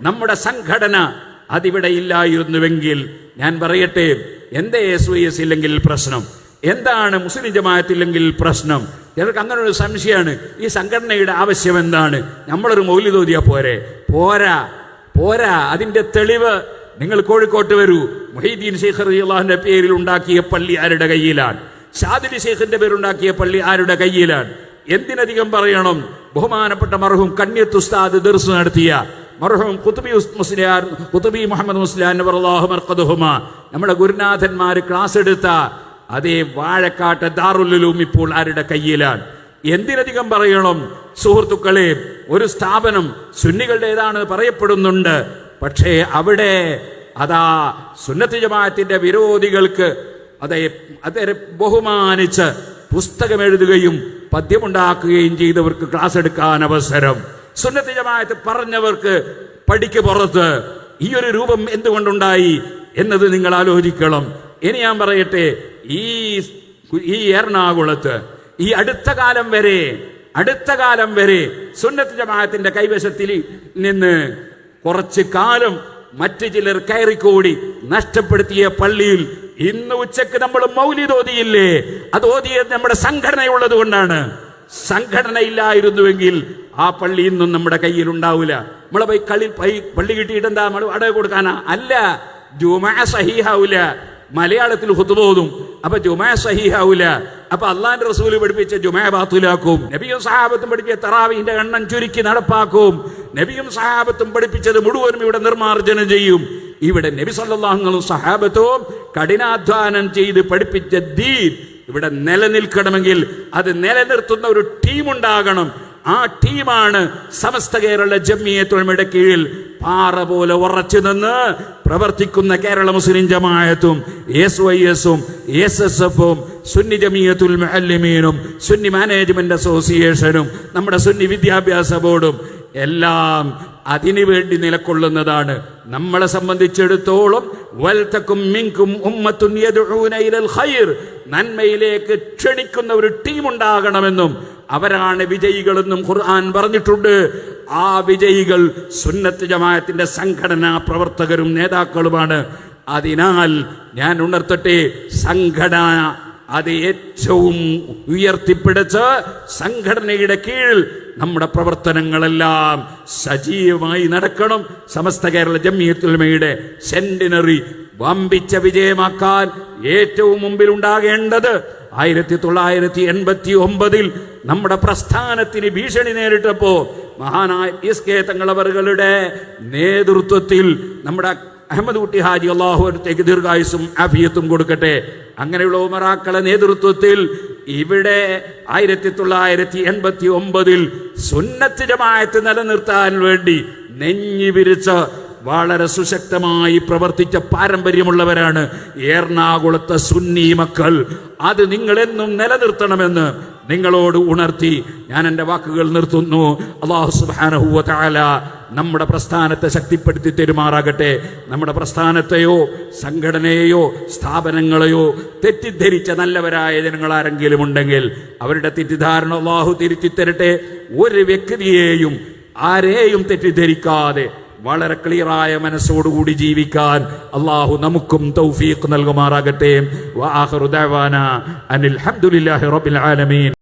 നമ്മുടെ സംഘടന അതിവിടെ ഇല്ലായിരുന്നുവെങ്കിൽ ഞാൻ പറയട്ടെ എന്തേ എസ് വൈ എസ് ഇല്ലെങ്കിൽ പ്രശ്നം? എന്താണ് മുസ്ലിം ജമാഅത്തില്ലെങ്കിൽ പ്രശ്നം? ചിലർക്ക് അങ്ങനെ ഒരു സംശയമാണ്. ഈ സംഘടനയുടെ ആവശ്യം എന്താണ്? നമ്മളൊരു മൗല്യതോതിയാ പോരെ. പോരാ പോരാ. അതിന്റെ തെളിവ് നിങ്ങൾ കോഴിക്കോട്ട് വരൂ. മൊഹീദ്ദീൻ ശേഖർ അള്ളാഹിന്റെ പേരിൽ ഉണ്ടാക്കിയ പള്ളി ആരുടെ കയ്യിലാണ്? ഷാദിലി ശേഖറിന്റെ പേരുണ്ടാക്കിയ പള്ളി ആരുടെ കയ്യിലാണ്? എന്തിനധികം പറയണം? ബഹുമാനപ്പെട്ട മർഹൂം കന്യത്തുസ്താദ് ദർസ് നടത്തിയ മർഹൂം കുത്തുബി മുസ്ലിയാർ കുത്തുബി മുഹമ്മദ് മുസ്ലിയാൻ അള്ളാഹു മർക്കദുഹുമ. നമ്മുടെ ഗുരുനാഥന്മാർ ക്ലാസ് എടുത്ത അതേ വാഴക്കാട്ട് ദാറുല്ലും ഇപ്പോൾ ആരുടെ കയ്യിലാണ്? എന്തിനധികം പറയണം? സുഹൃത്തുക്കളെ ഒരു സ്ഥാപനം സുന്നികളുടേതാണ് പറയപ്പെടുന്നുണ്ട്. പക്ഷേ അവിടെ അതാ സുന്നത്ത് ജമാഅത്തിന്റെ വിരോധികൾക്ക് അതേ അതെ ബഹുമാനിച്ച് പുസ്തകം എഴുതുകയും പദ്യമുണ്ടാക്കുകയും ചെയ്തവർക്ക് ക്ലാസ് എടുക്കാൻ അവസരം. സുന്നത്ത് ജമാഅത്ത് പറഞ്ഞവർക്ക് പടിക്ക് പുറത്ത് ഈ ഒരു രൂപം എന്തുകൊണ്ടുണ്ടായി എന്നത് നിങ്ങൾ ആലോചിക്കണം. ഇനി ഞാൻ പറയട്ടെ ഈ ഈ എറണാകുളത്ത് ഈ അടുത്ത കാലം വരെ അടുത്ത കാലം വരെ സുന്നത്ത് ജമാഅത്തിന്റെ കൈവശത്തിൽ നിന്ന് കുറച്ച് കാലം മറ്റു ചിലർ കയറിക്കൂടി നഷ്ടപ്പെടുത്തിയ പള്ളിയിൽ ഇന്ന് ഉച്ചയ്ക്ക് നമ്മൾ മൗലിത് ഓതിയില്ലേ അത് ഓതിയത് നമ്മുടെ സംഘടനയുള്ളത് കൊണ്ടാണ്. സംഘടന ഇല്ലായിരുന്നുവെങ്കിൽ ആ പള്ളി ഇന്നും നമ്മുടെ കയ്യിൽ ഉണ്ടാവില്ല നമ്മളെ പോയി കളി പള്ളി കിട്ടിയിട്ട് എന്താ നമ്മൾ അടവ് കൊടുക്കാനാ? അല്ല. ജുമാ സഹിഹാവൂല. മലയാളത്തിൽ ഹുത്തുബോതും അപ്പൊ ജുമാ സഹിഹാവൂല. അപ്പൊ അള്ളാന്റെ റസൂൽ പഠിപ്പിച്ച ജുമാ ബാത്തുലാക്കും. നബിയും സഹാബത്തും പഠിപ്പിച്ച തറാവിന്റെ എണ്ണം ചുരുക്കി നടപ്പാക്കും. നബിയും സഹാബത്തും പഠിപ്പിച്ചത് മുഴുവനും ഇവിടെ നിർമാർജനം ചെയ്യും. ഇവിടെ നബി സല്ലാഹങ്ങളും സഹാബത്തും കഠിനാധ്വാനം ചെയ്ത് പഠിപ്പിച്ച ദീൻ ഇവിടെ നിലനിൽക്കണമെങ്കിൽ അത് നിലനിർത്തുന്ന ഒരു ടീം ഉണ്ടാകണം ആ ടീമാണ് സമസ്ത കേരള ജമ്മിയത്തുഴമയുടെ കീഴിൽ പാറ പോലെ ഉറച്ചു നിന്ന് പ്രവർത്തിക്കുന്ന കേരള മുസ്ലിം ജമായത്തും എസ് വൈ എസും എസ് എസ് എഫും സുന്നി ജമിയത്തുൽ മഹല്ലിമീനും സുന്നി മാനേജ്മെന്റ് അസോസിയേഷനും നമ്മുടെ സുന്നി വിദ്യാഭ്യാസ ബോർഡും എല്ലാം അതിനു വേണ്ടി നിലകൊള്ളുന്നതാണ് നമ്മളെ സംബന്ധിച്ചിടത്തോളം വൽത്തക്കും മിങ്കും ഉമ്മത്തുൻ ഖൈർ. നന്മയിലേക്ക് ക്ഷണിക്കുന്ന ഒരു ടീം ഉണ്ടാകണമെന്നും അവരാണ് വിജയികളെന്നും ഖുർആൻ പറഞ്ഞിട്ടുണ്ട്. ആ വിജയികൾ സുന്നത്ത് ജമാഅത്തിന്റെ സംഘടനാ പ്രവർത്തകരും നേതാക്കളുമാണ്. അതിനാൽ ഞാൻ ഉണർത്തട്ടെ സംഘടന അത് ഏറ്റവും ഉയർത്തിപ്പിടിച്ച് സംഘടനയുടെ കീഴിൽ നമ്മുടെ പ്രവർത്തനങ്ങളെല്ലാം സജീവമായി നടക്കണം. സമസ്ത കേരള ജമ്മിയത്തുൽമയുടെ സെന്റിനറി വമ്പിച്ച വിജയമാക്കാൻ ഏറ്റവും മുമ്പിൽ ഉണ്ടാകേണ്ടത് ആയിരത്തി തൊള്ളായിരത്തി എൺപത്തി ഒമ്പതിൽ നമ്മുടെ പ്രസ്ഥാനത്തിന് ഭീഷണി നേരിട്ടപ്പോ മഹാനായ എസ് കെ തങ്ങളവറുകളുടെ നേതൃത്വത്തിൽ നമ്മുടെ അഹമ്മദ് കുട്ടി ഹാജി അള്ളാഹുത്തേക്ക് ദീർഘായുസും ആഫിയത്തും കൊടുക്കട്ടെ. അങ്ങനെയുള്ള ഉമറാക്കളെ നേതൃത്വത്തിൽ ഇവിടെ ആയിരത്തി തൊള്ളായിരത്തി എൺപത്തി ഒമ്പതിൽ സുന്നത്ത് ജമായത്ത് നിലനിർത്താൻ വേണ്ടി നെഞ്ഞി വിരിച്ച് വളരെ സുശക്തമായി പ്രവർത്തിച്ച പാരമ്പര്യമുള്ളവരാണ് എറണാകുളത്തെ സുന്നി മക്കൾ. അത് നിങ്ങളെന്നും നിലനിർത്തണമെന്ന് നിങ്ങളോട് ഉണർത്തി ഞാൻ എന്റെ വാക്കുകൾ നിർത്തുന്നു. അള്ളാഹു സുബാനഹുവ താല നമ്മുടെ പ്രസ്ഥാനത്തെ ശക്തിപ്പെടുത്തി തെരുമാറാകട്ടെ. നമ്മുടെ പ്രസ്ഥാനത്തെയോ സംഘടനയെയോ സ്ഥാപനങ്ങളെയോ തെറ്റിദ്ധരിച്ച നല്ലവരായ ജനങ്ങൾ ആരെങ്കിലും ഉണ്ടെങ്കിൽ അവരുടെ തെറ്റിദ്ധാരണ അള്ളാഹു തിരുത്തി തരട്ടെ ഒരു വ്യക്തിയെയും ആരെയും തെറ്റിദ്ധരിക്കാതെ വളരെ ക്ലിയറായ മനസ്സോടുകൂടി ജീവിക്കാൻ അള്ളാഹു നമുക്കും തൗഫീഖ് നൽകുമാറാകട്ടെ. റബ്ബിൽ ആലമീൻ.